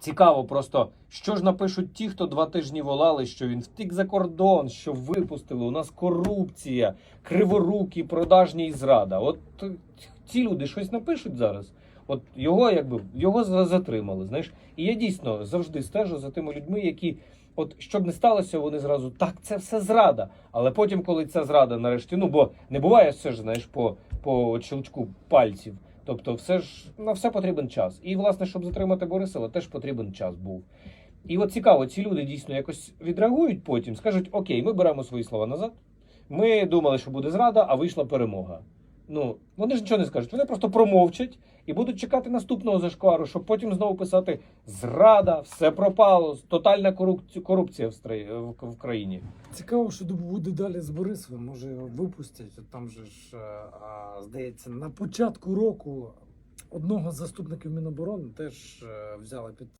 Цікаво просто, що ж напишуть ті, хто два тижні волали, що він втік за кордон, що випустили. У нас корупція, криворукі, продажні і зрада. От ці люди щось напишуть зараз. От його якби його за- затримали. Знаєш, і я дійсно завжди стежу за тими людьми, які, от щоб не сталося, вони зразу так, це все зрада. Але потім, коли ця зрада нарешті, ну бо не буває все ж, знаєш, по, по щелчку пальців. Тобто, все ж на все потрібен час. І власне, щоб затримати Борисова, теж потрібен час був. І от цікаво, ці люди дійсно якось відреагують потім, скажуть: Окей, ми беремо свої слова назад. Ми думали, що буде зрада, а вийшла перемога. Ну, вони ж нічого не скажуть. Вони просто промовчать і будуть чекати наступного зашквару, щоб потім знову писати зрада, все пропало, тотальна корупція, в країні. Цікаво, що буде далі з Борисовим. Може його випустять. От Там же ж, е, здається, на початку року одного з заступників Міноборони теж е, взяли під